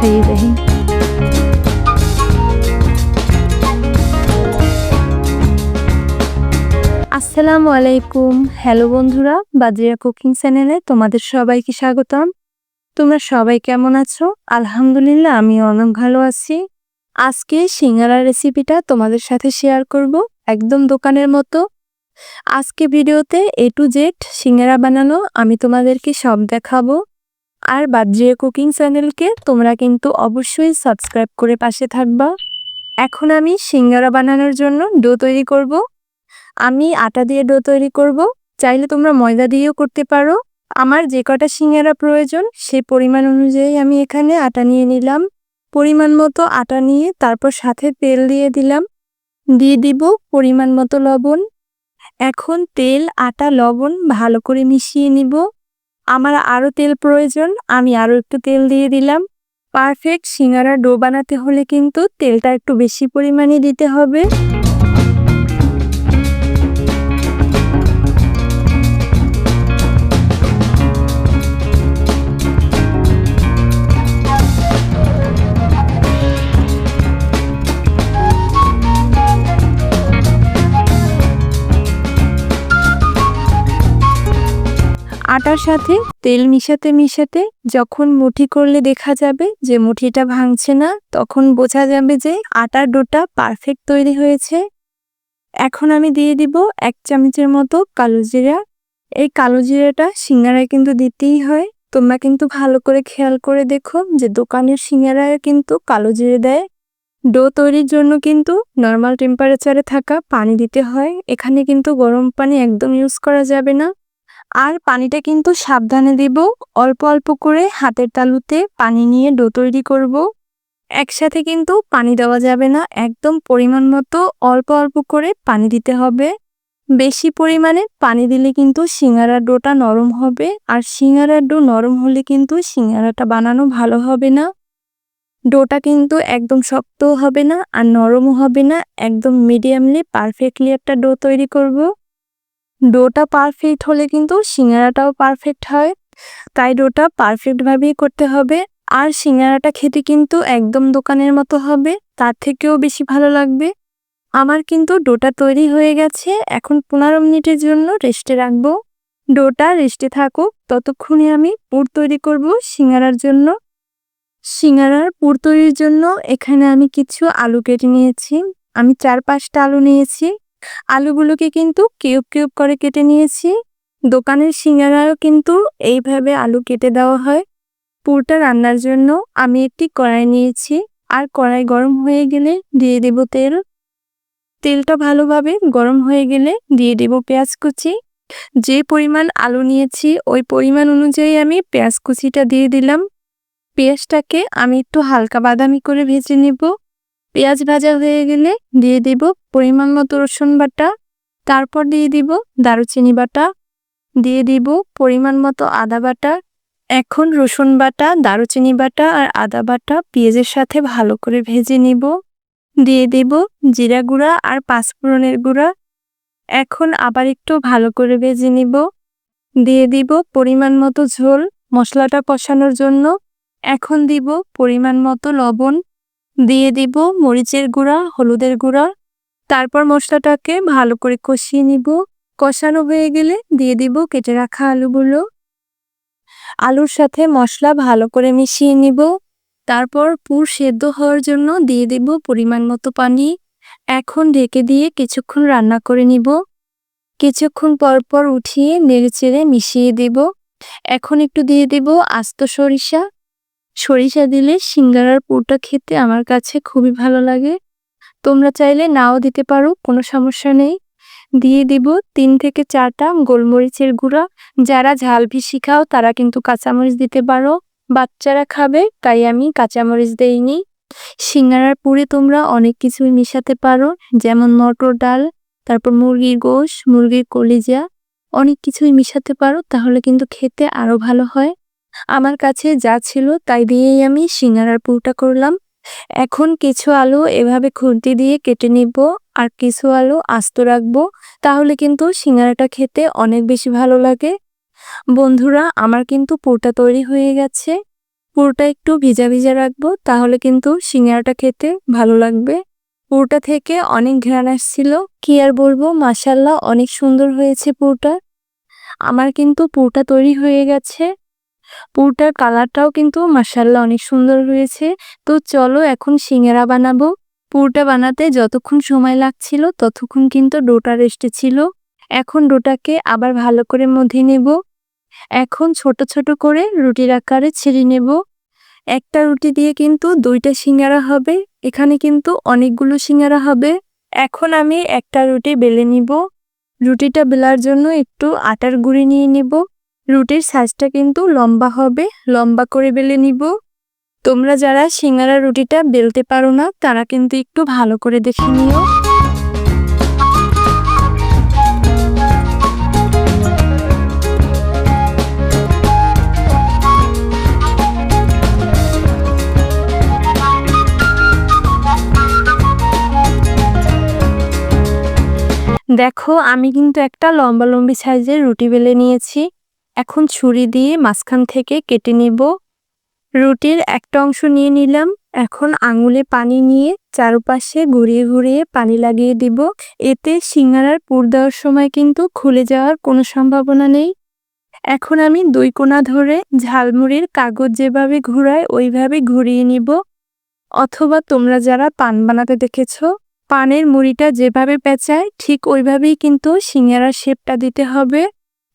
দেখি আসসালামু আলাইকুম হ্যালো বন্ধুরা বাজিয়া কুকিং চ্যানেলে তোমাদের সবাইকে স্বাগতম তোমরা সবাই কেমন আছো আলহামদুলিল্লাহ আমি অনেক ভালো আছি আজকে সিঙ্গারা রেসিপিটা তোমাদের সাথে শেয়ার করব একদম দোকানের মতো আজকে ভিডিওতে এ টু জেড সিঙ্গারা বানানো আমি তোমাদেরকে সব দেখাবো আর বাজিয়া কুকিং চ্যানেলকে তোমরা কিন্তু অবশ্যই সাবস্ক্রাইব করে পাশে থাকবা। এখন আমি সিঙ্গারা বানানোর জন্য ডো তৈরি করব। আমি আটা দিয়ে ডো তৈরি করব। চাইলে তোমরা ময়দা দিয়েও করতে পারো। আমার যে কটা সিঙ্গারা প্রয়োজন, সে পরিমাণ অনুযায়ী আমি এখানে আটা নিয়ে নিলাম। পরিমাণ মতো আটা নিয়ে তারপর সাথে তেল দিয়ে দিলাম। দিয়ে দিব পরিমাণ মতো লবণ। এখন তেল, আটা, লবণ ভালো করে মিশিয়ে নিব। আমার আরও তেল প্রয়োজন, আমি আরও একটু তেল দিয়ে দিলাম। পারফেক্ট সিঙ্গারা ডো বানাতে হলে কিন্তু তেলটা একটু বেশি পরিমাণে দিতে হবে। আটার সাথে তেল মিশাতে মিশাতে যখন মুঠি করলে দেখা যাবে যে মুঠিটা ভাঙছে না, তখন বোঝা যাবে যে আটার ডোটা পারফেক্ট তৈরি হয়েছে। এখন আমি দিয়ে দিব এক চামচের মতো কালো জিরা। এই কালো জিরাটা সিঙ্গারায় কিন্তু দিতেই হয়। তোমরা কিন্তু ভালো করে খেয়াল করে দেখো যে দোকানের সিঙ্গারায় কিন্তু কালো জিরে দেয়। ডো তৈরির জন্য কিন্তু নর্মাল টেম্পারেচারে থাকা পানি দিতে হয়। এখানে কিন্তু গরম পানি একদম ইউজ করা যাবে না। আর পানিটা কিন্তু সাবধানে দিব। অল্প অল্প করে হাতের তালুতে পানি নিয়ে ডো তৈরি করব। একসাথে কিন্তু পানি দেওয়া যাবে না। একদম পরিমাণ মতো অল্প অল্প করে পানি দিতে হবে। বেশি পরিমাণে পানি দিলে কিন্তু সিঙ্গারার ডোটা নরম হবে। আর সিঙ্গারার ডো নরম হলে কিন্তু সিঙ্গারাটা বানানো ভালো হবে না। ডোটা কিন্তু একদম শক্তও হবে না আর নরমও হবে না। একদম মিডিয়ামলি পারফেক্টলি একটা ডো তৈরি করব। ডোটা পারফেক্ট হলে কিন্তু সিঙ্গারাটাও পারফেক্ট হয়। তাই ডোটা পারফেক্টভাবেই করতে হবে। আর সিঙ্গারাটা খেতে কিন্তু একদম দোকানের মতো হবে, তার থেকেও বেশি ভালো লাগবে। আমার কিন্তু ডোটা তৈরি হয়ে গেছে, এখন পনেরো মিনিটের জন্য রেস্টে রাখব। ডোটা রেস্টে থাকুক, ততক্ষণে আমি পুর তৈরি করব সিঙ্গারার জন্য। সিঙ্গারার পুর তৈরির জন্য এখানে আমি কিছু আলু কেটে নিয়েছি। আমি চার পাঁচটা আলু নিয়েছি। আলুগুলোকে কিন্তু কিউব কিউব করে কেটে নিয়েছি। দোকানের সিঙ্গারাও কিন্তু এইভাবে আলু কেটে দেওয়া হয়। পুরটা রান্নার জন্য আমি একটি কড়াই নিয়েছি। আর কড়াই গরম হয়ে গেলে দিয়ে দেব তেল। তেলটা ভালোভাবে গরম হয়ে গেলে দিয়ে দেব পেঁয়াজ কুচি। যে পরিমাণ আলু নিয়েছি, ওই পরিমাণ অনুযায়ী আমি পেঁয়াজ কুচিটা দিয়ে দিলাম। পেঁয়াজটাকে আমি একটু হালকা বাদামি করে ভেজে নেব। পেঁয়াজ ভাজা হয়ে গেলে দিয়ে দিব পরিমাণ মতো রসুন বাটা। তারপর দিয়ে দিব দারুচিনি বাটা। দিয়ে দিব পরিমাণ মতো আদা বাটা। এখন রসুন বাটা, দারুচিনি বাটা আর আদা বাটা পেঁয়াজের সাথে ভালো করে ভেজে নিব। দিয়ে দেব জিরা গুঁড়া আর পাঁচফোড়নের গুঁড়া। এখন আবার একটু ভালো করে ভেজে নিব। দিয়ে দিব পরিমাণ মতো ঝোল, মশলাটা কষানোর জন্য। এখন দিব পরিমাণ মতো লবণ। দিয়ে দিব মরিচের গুঁড়া, হলুদের গুঁড়া। তারপর মশলাটাকে ভালো করে কষিয়ে নিব। কষানো হয়ে গেলে দিয়ে দিব কেটে রাখা আলুগুলো। আলুর সাথে মশলা ভালো করে মিশিয়ে নিব। তারপর পুর সেদ্ধ হওয়ার জন্য দিয়ে দেব পরিমাণ মতো পানি। এখন ঢেকে দিয়ে কিছুক্ষণ রান্না করে নিব। কিছুক্ষণ পর পর উঠিয়ে নেড়ে চেড়ে মিশিয়ে দেব। এখন একটু দিয়ে দেব আস্ত সরিষা। সরিষা দিলে সিঙ্গারার পুরটা খেতে আমার কাছে খুবই ভালো লাগে। তোমরা চাইলে নাও দিতে পারো, কোনো সমস্যা নেই। দিয়ে দিব তিন থেকে চারটা গোলমরিচের গুঁড়া। যারা ঝাল বেশি খাও, তারা কিন্তু কাঁচামরিচ দিতে পারো। বাচ্চারা খাবে, তাই আমি কাঁচামরিচ দেইনি। সিঙ্গারার পুরে তোমরা অনেক কিছুই মিশাতে পারো, যেমন মটর ডাল, তারপর মুরগির গোশ, মুরগির কলিজা। অনেক কিছুই মিশাতে পারো, তাহলে কিন্তু খেতে আরও ভালো হয়। আমার কাছে যা ছিল তাই দিয়েই আমি সিঙ্গারার পুরটা করলাম। এখন কিছু আলু এভাবে খুন্তি দিয়ে কেটে নিব আর কিছু আলু আস্ত রাখব, তাহলে কিন্তু সিঙ্গারাটা খেতে অনেক বেশি ভালো লাগে। বন্ধুরা, আমার কিন্তু পুরটা তৈরি হয়ে গেছে। পুরোটা একটু ভিজা ভিজা রাখব, তাহলে কিন্তু সিঙ্গারাটা খেতে ভালো লাগবে। পুরোটা থেকে অনেক ঘ্রাণ আসছিল, কি আর বলব মাসাল্লাহ অনেক সুন্দর হয়েছে পুরোটা। আমার কিন্তু পুরোটা তৈরি হয়ে গেছে। পুরোটার কালারটাও কিন্তু মাসাল্লাহ অনেক সুন্দর হয়েছে তো চলো এখন সিঙ্গারা বানাবো। পুরোটা বানাতে যতক্ষণ সময় লাগছিল ততক্ষণ কিন্তু ডোটা রেস্টে ছিল। এখন ডোটাকে আবার ভালো করে মধ্যে নেব। এখন ছোট ছোট করে রুটির আকারে ছিঁড়ে নেব। একটা রুটি দিয়ে কিন্তু দুইটা সিঙ্গারা হবে। এখানে কিন্তু অনেকগুলো সিঙ্গারা হবে। এখন আমি একটা রুটি বেলে নিব। রুটিটা বেলার জন্য একটু আটার গুঁড়ি নিয়ে নিব। রুটির সাইজটা কিন্তু লম্বা হবে, লম্বা করে বেলে নিব। তোমরা যারা সিঙ্গারা রুটিটা বেলতে পারো না, তারা কিন্তু একটু ভালো করে দেখে নিও। দেখো, আমি কিন্তু একটা লম্বা লম্বি সাইজের রুটি বেলে নিয়েছি। এখন ছুরি দিয়ে মাঝখান থেকে কেটে নিব। রুটির একটা অংশ নিয়ে নিলাম। এখন আঙুলে পানি নিয়ে চারপাশে ঘুরিয়ে ঘুরিয়ে পানি লাগিয়ে দিব। এতে সিঙ্গারার পুর দেওয়ার সময় কিন্তু খুলে যাওয়ার কোনো সম্ভাবনা নেই। এখন আমি দুই কোনা ধরে ঝালমুড়ির কাগজ যেভাবে ঘুরায় ওইভাবে ঘুরিয়ে নিব। অথবা তোমরা যারা পান বানাতে দেখেছ, পানের মুড়িটা যেভাবে পেঁচায় ঠিক ওইভাবেই কিন্তু সিঙ্গারার শেপটা দিতে হবে।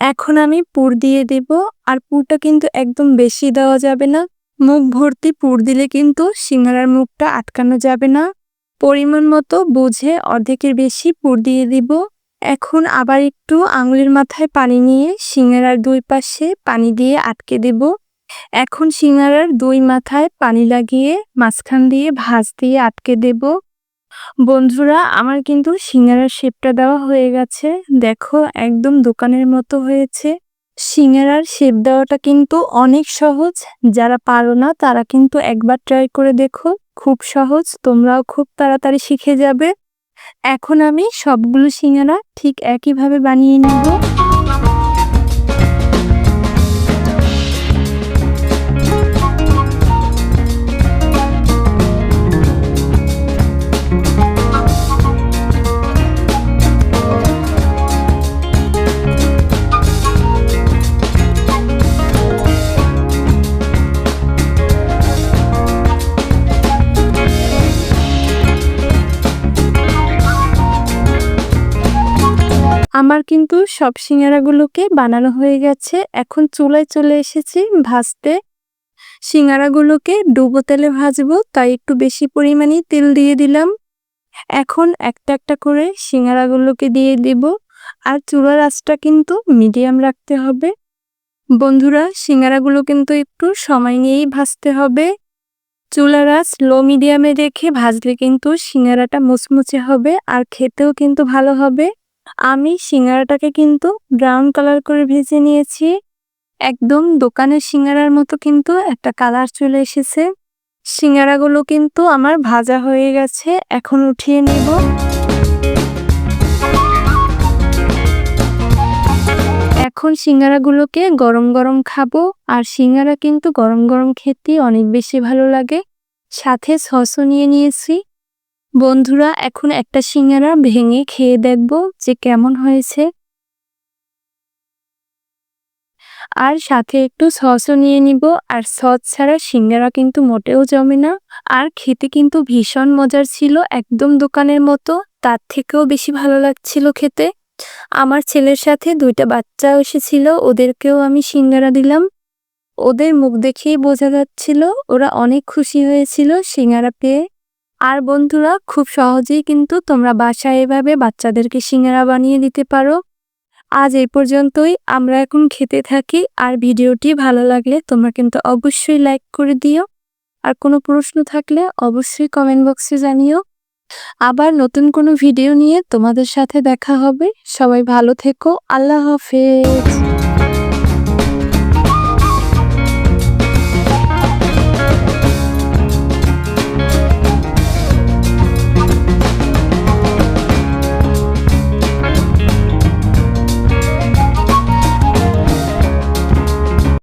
এখন আমি পুর দিয়ে দেব আর পুরটা কিন্তু একদম বেশি দেওয়া যাবে না। মুখ ভর্তি পুর দিলে কিন্তু সিঙ্গারার মুখটা আটকানো যাবে না। পরিমাণ মতো বুঝে অর্ধেকের বেশি পুর দিয়ে দিব। এখন আবার একটু আঙুলের মাথায় পানি নিয়ে সিঙ্গারার দুই পাশে পানি দিয়ে আটকে দেব। এখন সিঙ্গারার দুই মাথায় পানি লাগিয়ে মাঝখান দিয়ে ভাঁজ দিয়ে আটকে দেব। বন্ধুরা, আমার কিন্তু সিঙ্গারার শেপটা দেওয়া হয়ে গেছে। দেখো, একদম দোকানের মতো হয়েছে। সিঙ্গারার শেপ দেওয়াটা কিন্তু অনেক সহজ। যারা পারো না, তারা কিন্তু একবার ট্রাই করে দেখো। খুব সহজ, তোমরাও খুব তাড়াতাড়ি শিখে যাবে। এখন আমি সবগুলো সিঙ্গারা ঠিক একইভাবে বানিয়ে নেব। আমার কিন্তু সব সিঙ্গারাগুলোকে বানানো হয়ে গেছে। এখন চুলায় চলে এসেছি ভাজতে। সিঙ্গারাগুলোকে ডুবো তেলে ভাজবো, তাই একটু বেশি পরিমাণে তেল দিয়ে দিলাম। এখন একটা একটা করে সিঙ্গারাগুলোকে দিয়ে দিব। আর চুলার আঁচটা কিন্তু মিডিয়াম রাখতে হবে। বন্ধুরা, সিঙ্গারাগুলো কিন্তু একটু সময় নিয়েই ভাজতে হবে। চুলার আঁচ লো মিডিয়ামে রেখে ভাজলে কিন্তু সিঙ্গারাটা মুচমুচে হবে আর খেতেও কিন্তু ভালো হবে। আমি সিঙ্গারাটাকে কিন্তু ব্রাউন কালার করে ভেজে নিয়েছি। একদম দোকানের সিঙ্গারার মতো কিন্তু একটা কালার চলে এসেছে। সিঙ্গারাগুলো কিন্তু আমার ভাজা হয়ে গেছে, এখন উঠিয়ে নিব। এখন সিঙ্গারাগুলোকে গরম গরম খাব, আর সিঙ্গারা কিন্তু গরম গরম খেতে অনেক বেশি ভালো লাগে। সাথে সসও নিয়ে নিয়েছি। বন্ধুরা, এখন একটা সিঙ্গারা ভেঙে খেয়ে দেখব যে কেমন হয়েছে। আর সাথে একটু সসও নিয়ে নিব। আর সস ছাড়া সিঙ্গারা কিন্তু মোটেও জমে না। আর খেতে কিন্তু ভীষণ মজার ছিল একদম দোকানের মতো। তার থেকেও বেশি ভালো লাগছিল খেতে। আমার ছেলের সাথে দুইটা বাচ্চা এসেছিল, ওদেরকেও আমি সিঙ্গারা দিলাম। ওদের মুখ দেখেই বোঝা যাচ্ছিল, ওরা অনেক খুশি হয়েছিল সিঙ্গারা পেয়ে। আর বন্ধুরা, খুব সহজেই কিন্তু তোমরা বাসায় এভাবে বাচ্চাদেরকে সিঙ্গারা বানিয়ে দিতে পারো। আজ এই পর্যন্তই, আমরা এখন খেতে থাকি, আর ভিডিওটি ভালো লাগলে তোমরা কিন্তু অবশ্যই লাইক করে দিও। আর কোনো প্রশ্ন থাকলে অবশ্যই কমেন্ট বক্সে জানিও। আবার নতুন কোনো ভিডিও নিয়ে তোমাদের সাথে দেখা হবে। সবাই ভালো থেকো, আল্লাহ হাফেজ।